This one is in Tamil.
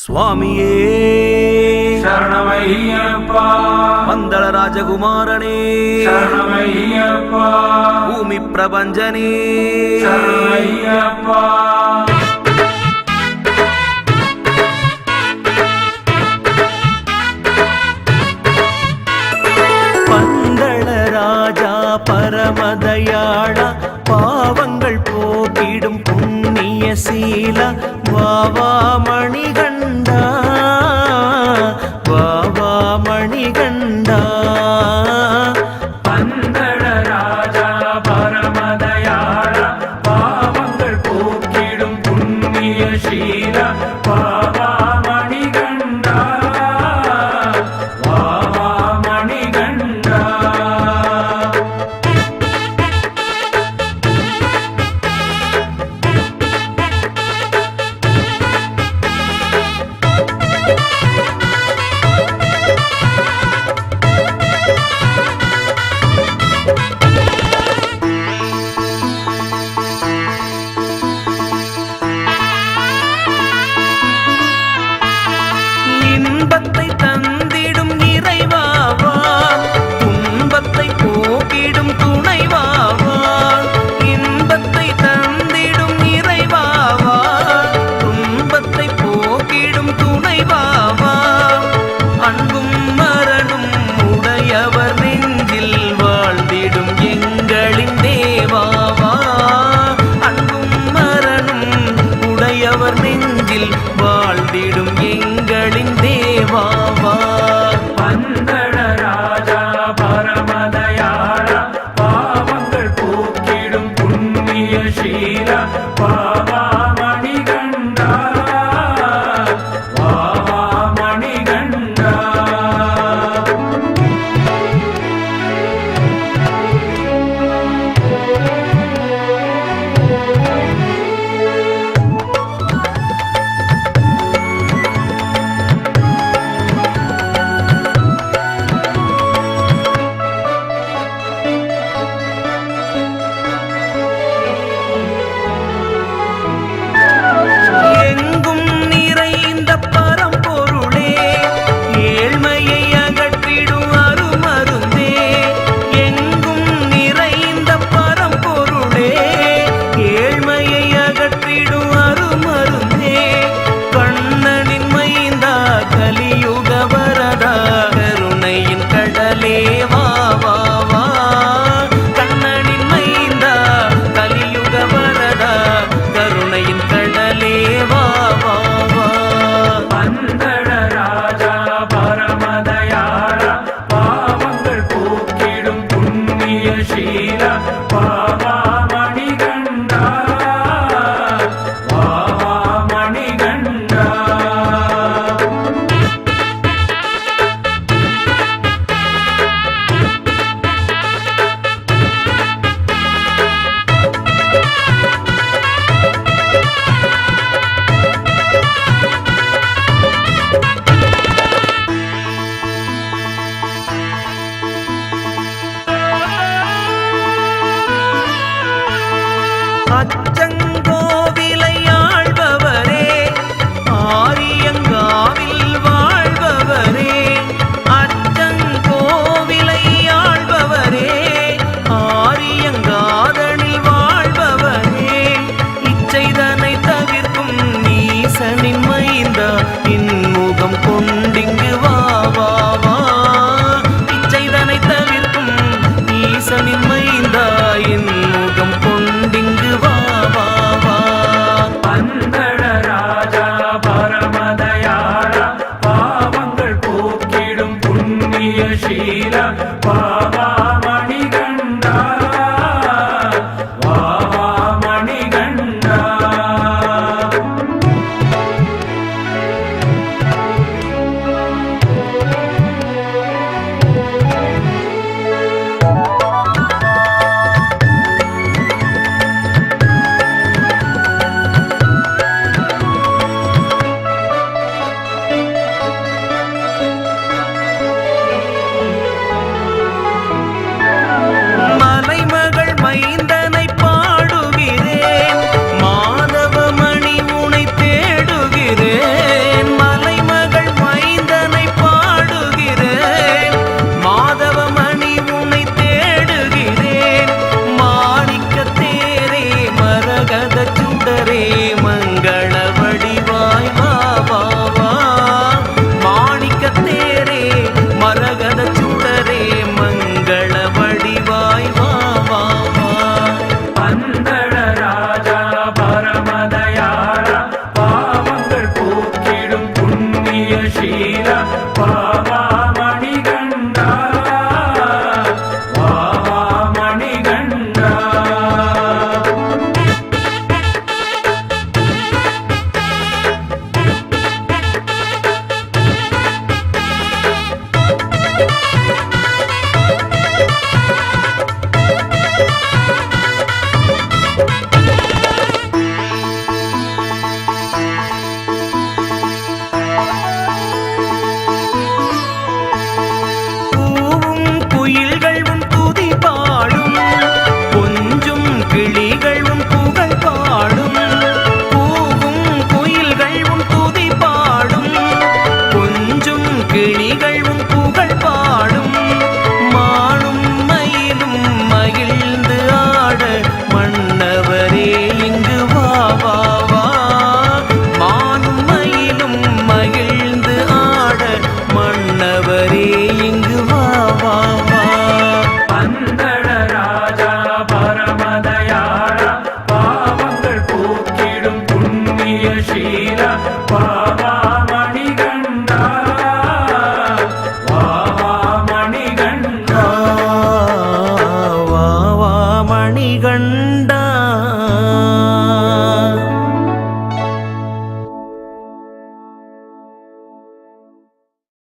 சுவாமியே. சரணமையப்பா மந்தள ராஜகுமாரனே. சரணமையப்பா பூமி பிரபஞ்சனே. சரணமையப்பா பந்தள ராஜா பரமதயாளா பாவங்கள் போக்கிடும் புண்ணிய சீலா வாவா மணிகள் आज പുണ്യശീല പാവാ